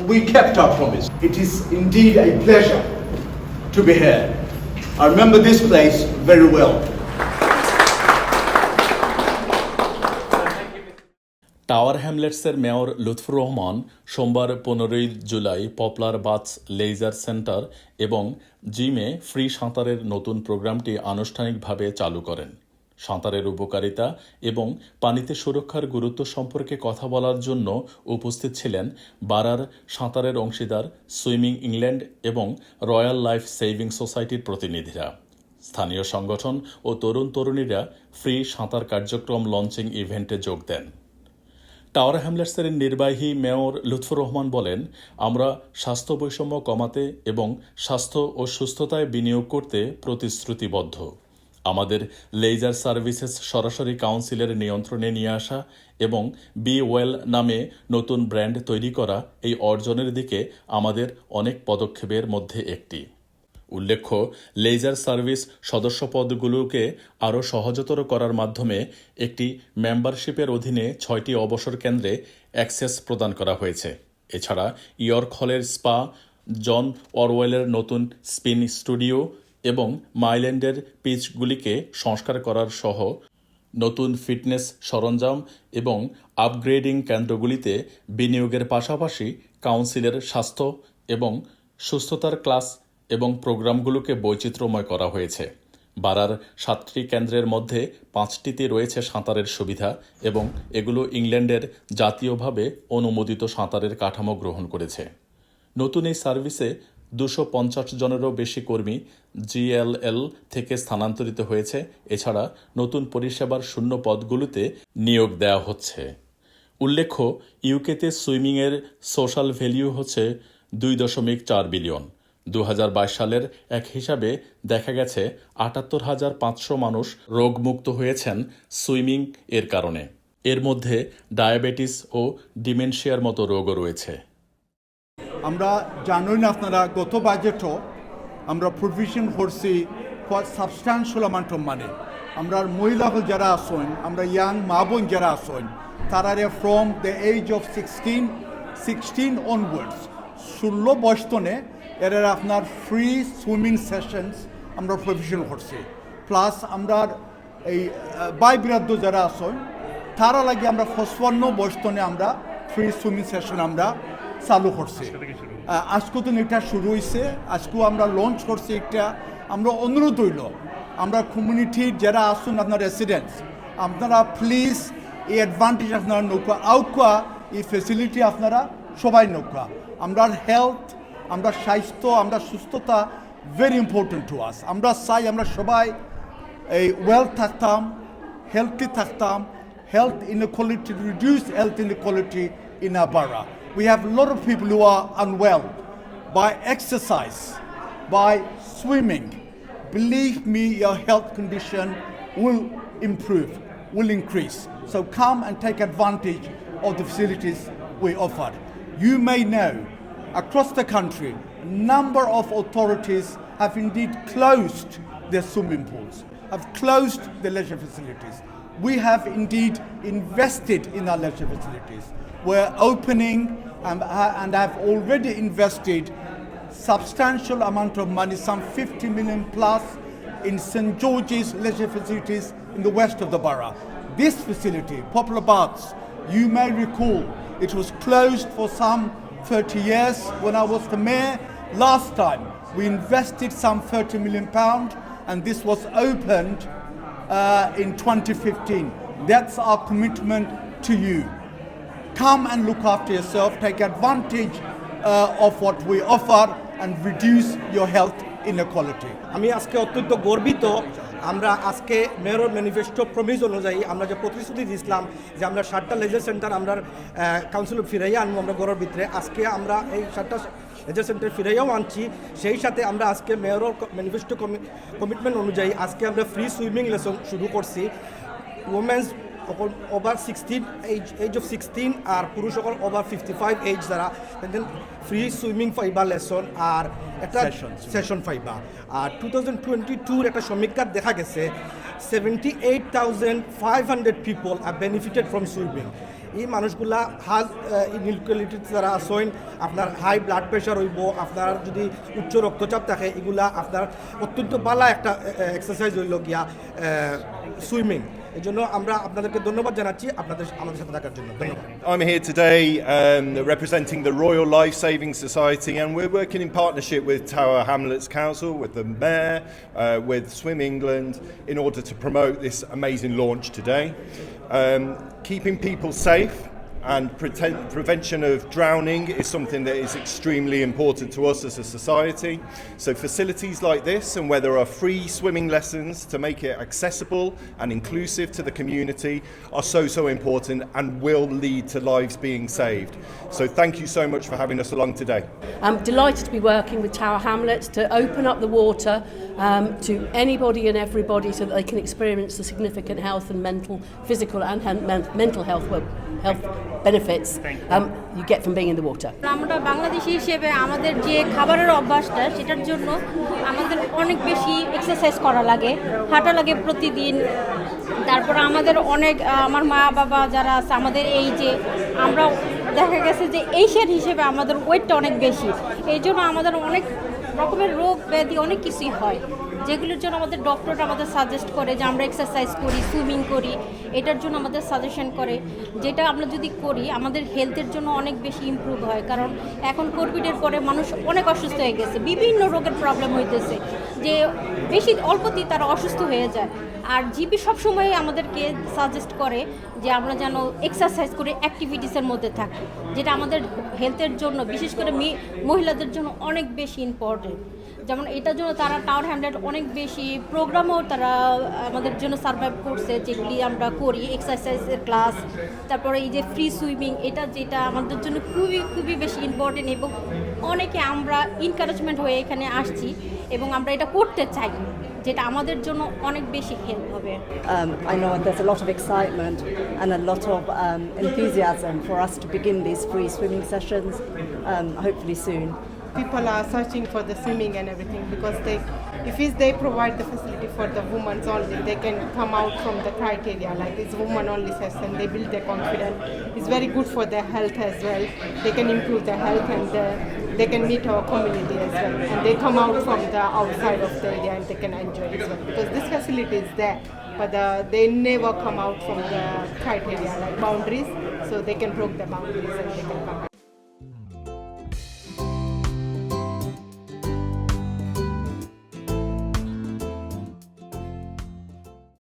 we kept our promise. It is indeed a pleasure to be here. I remember this place very well. Tower হ্যামলেটসের mayor Lutfur Rahman সোমবার পনেরোই July Poplar Baths leisure centre এবং জিমে free সাঁতারের নতুন প্রোগ্রামটি আনুষ্ঠানিকভাবে চালু করেন সাঁতারের উপকারিতা এবং পানিতে সুরক্ষার গুরুত্ব সম্পর্কে কথা বলার জন্য উপস্থিত ছিলেন বারার সাঁতারের অংশীদার সুইমিং ইংল্যান্ড এবং রয়্যাল লাইফ সেভিং সোসাইটির প্রতিনিধিরা। স্থানীয় সংগঠন ও তরুণ তরুণীরা ফ্রি সাঁতার কার্যক্রম লঞ্চিং ইভেন্টে যোগ দেন। টাওয়ার হ্যামলেটসের নির্বাহী মেয়র লুৎফুর রহমান বলেন, আমরা স্বাস্থ্য বৈষম্য কমাতে এবং স্বাস্থ্য ও সুস্থতায় বিনিয়োগ করতে প্রতিশ্রুতিবদ্ধ। আমাদের লেজার সার্ভিসেস সরাসরি কাউন্সিলের নিয়ন্ত্রণে নিয়ে আসা এবং বি ওয়েল নামে নতুন ব্র্যান্ড তৈরি করা এই অর্জনের দিকে আমাদের অনেক পদক্ষেপের মধ্যে একটি। উল্লেখ্য, লেজার সার্ভিস সদস্যপদগুলোকে আরও সহজতর করার মাধ্যমে একটি মেম্বারশিপের অধীনে ছয়টি অবসর কেন্দ্রে অ্যাক্সেস প্রদান করা হয়েছে। এছাড়া ইয়র্ক হলের স্পা, জন অরওয়েলের নতুন স্পিন স্টুডিও এবং মাইল্যান্ডের পিচগুলিকে সংস্কার করার সহ নতুন ফিটনেস সরঞ্জাম এবং আপগ্রেডিং কেন্দ্রগুলিতে বিনিয়োগের পাশাপাশি কাউন্সিলের স্বাস্থ্য এবং সুস্থতার ক্লাস এবং প্রোগ্রামগুলোকে বৈচিত্র্যময় করা হয়েছে। বারার সাতটি কেন্দ্রের মধ্যে পাঁচটিতে রয়েছে সাঁতারের সুবিধা এবং এগুলো ইংল্যান্ডের জাতীয়ভাবে অনুমোদিত সাঁতারের কাঠামো গ্রহণ করেছে। নতুন এই সার্ভিসে দুশো পঞ্চাশ জনেরও বেশি কর্মী জিএলএল থেকে স্থানান্তরিত হয়েছে। এছাড়া নতুন পরিষেবার শূন্য পদগুলোতে নিয়োগ দেওয়া হচ্ছে। উল্লেখ্য, ইউকেতে সুইমিংয়ের সোশ্যাল ভ্যালিউ হচ্ছে দুই দশমিক চার বিলিয়ন। দু হাজার বাইশ সালের এক হিসাবে দেখা গেছে আটাত্তর হাজার পাঁচশো মানুষ রোগমুক্ত হয়েছেন সুইমিং এর কারণে। এর মধ্যে ডায়াবেটিস ও ডিমেনশিয়ার মতো রোগও রয়েছে। আমরা জানুন আপনারা, গত বাজেটও আমরা প্রভিশন করছি for substantial amount of money আমরা মহিলা যারা আসেন আমরা ইয়াং মা বোন যারা আসেন তারারে from the age of sixteen sixteen onwards ষোলো বয়সতনে এরা আপনার ফ্রি সুইমিং সেশনস আমরা প্রভিশন করছি প্লাস আমরা এই বাই বিরাদ্দ যারা আসেন তারা লাগে আমরা পঁচপান্ন বয়সতনে আমরা ফ্রি সুইমিং সেশন আমরা চালু করছে। আজকে তো এটা শুরু হয়েছে। আজকেও আমরা লঞ্চ করছি একটা আমরা অনুরোধ হইল আমরা কমিউনিটির যারা আসুন আপনার রেসিডেন্টস আপনারা প্লিজ এই অ্যাডভান্টেজ আপনারা নৌকা আউকা এই ফেসিলিটি আপনারা সবাই নৌকা। আমরা হেলথ আমরা স্বাস্থ্য আমরা সুস্থতা ভেরি ইম্পর্টেন্ট টু আস আমরা চাই আমরা সবাই এই ওয়েলথ থাকতাম হেলথি থাকতাম health health inequality, reduce health inequality in Abara. We have a lot of people who are unwell by exercise, by swimming. Believe me, your health condition will improve, will increase. So come and take advantage of the facilities we offer. You may know across the country, a number of authorities have indeed closed their swimming pools, have closed the leisure facilities we have indeed invested in our leisure facilities. We're opening um, and, and have already invested substantial amount of money, some 50 million plus, in St. George's leisure facilities in the west of the borough. This facility, Poplar Baths, you may recall, it was closed for some 30 years when I was the mayor. Last time, we invested some 30 million pound, and this was opened uh, in 2015. That's our commitment to you. Come and look after yourself, take advantage uh, of what we offer, and reduce your health inequality. আমি আজকে অত্যন্ত গর্বিত আমরা আজকে mayor manifesto promise অনুযায়ী আমরা যে প্রতিশ্রুতি দিয়েছিলাম যে আমরা সাতটা লেজার সেন্টার আমরা কাউন্সিল ফিরাইয়া আনব আমরা গড়ের ভিতরে, আজকে আমরা এই সাতটা লেজার সেন্টার ফিরাইয়াও আনছি। সেই সাথে আমরা আজকে মেয়রের ম্যানিফেস্টো কমিটমেন্ট অনুযায়ী আজকে আমরা ফ্রি সুইমিং লেসন শুরু করছি। ওমেন্স অকল over sixteen age age of sixteen আর পুরুষ সকল ওভার ফিফটি ফাইভ এইজ যারা দেন ফ্রি সুইমিং ফাইবা লেসন আর একটা. সেশন ফাইবা আর টু থাউজেন্ড টোয়েন্টি টুর একটা সমীক্ষার দেখা গেছে seventy eight thousand five hundred people are benefited from swimming এই মানুষগুলা হাল ইনইকুয়ালিটি যারা আসেন আপনার হাই ব্লাড প্রেশার হইব আপনার যদি উচ্চ রক্তচাপ থাকে এগুলা আপনার অত্যন্ত বালা একটা এক্সারসাইজ হইল গিয়া swimming এই জন্য আমরা আপনাদেরকে ধন্যবাদ জানাচ্ছি আপনাদের আমাদের সাথে থাকার জন্য ধন্যবাদ I'm here today um, representing the Royal Life Saving Society, and we're working in partnership with Tower Hamlets Council, with the Mayor, uh, with Swim England, in order to promote this amazing launch today. Um, keeping people safe and prevention of drowning is something that is extremely important to us as a society. So, facilities like this, and where there are free swimming lessons to make it accessible and inclusive to the community, are so, so important and will lead to lives being saved. So, thank you so much for having us along today. I'm delighted to be working with Tower Hamlets to open up the water um, to anybody and everybody so that they can experience the significant health and mental, physical and mental health, health benefits um, you get from being in the water. আমরা বাংলাদেশি হিসেবে আমাদের যে খাবারের অভ্যাসটা সেটার জন্য আমাদের অনেক বেশি এক্সারসাইজ করা লাগে হাঁটা লাগে প্রতিদিন। তারপর আমাদের অনেক আমার মা বাবা যারা আছে আমাদের এই যে আমরা দেখা গেছে যে এশিয়ান হিসেবে আমাদের ওয়েটটা অনেক বেশি। এই জন্য আমাদের অনেক রকমের রোগ ব্যাধি অনেক কিছুই হয়। যেগুলোর জন্য আমাদের ডক্টররা আমাদের সাজেস্ট করে যে আমরা এক্সারসাইজ করি সুইমিং করি, এটার জন্য আমাদের সাজেশন করে। যেটা আমরা যদি করি, আমাদের হেলথের জন্য অনেক বেশি ইমপ্রুভ হয়। কারণ এখন কোভিডের পরে মানুষ অনেক অসুস্থ হয়ে গেছে। বিভিন্ন রোগের প্রবলেম হইতেছে। যে বেশি অল্পতেই তারা অসুস্থ হয়ে যায়। আর জিপি সবসময় আমাদেরকে সাজেস্ট করে যে আমরা যেন এক্সারসাইজ করে অ্যাক্টিভিটিসের মধ্যে থাকি। যেটা আমাদের হেলথের জন্য, বিশেষ করে মহিলাদের জন্য অনেক বেশি ইম্পর্টেন্ট যেমন এটার জন্য তারা টাওয়ার হ্যান্ডেড অনেক বেশি প্রোগ্রামও তারা আমাদের জন্য সার্ভাইভ করছে যেগুলি আমরা করি এক্সারসাইজের ক্লাস তারপরে এই যে ফ্রি সুইমিং এটা যেটা আমাদের জন্য খুবই খুবই বেশি ইম্পর্টেন্ট এবং অনেকে আমরা এনকারেজমেন্ট হয়ে এখানে আসছি এবং আমরা এটা করতে চাই যেটা আমাদের জন্য অনেক বেশি হেল্প হবে Um, I know there's a lot of excitement and a lot of um, enthusiasm for us to begin these free swimming sessions, um. People are searching for the swimming and everything because they if they provide the facility for the women only they can come out from the criteria. Like this woman only session they build their confidence. It's very good for their health as well. They can improve their health and uh, they can meet our community as well. And they come out from the outside of the area and they can enjoy as well. Because this facility is there but uh, they never come out from the criteria like boundaries. So they can break the boundaries and they can come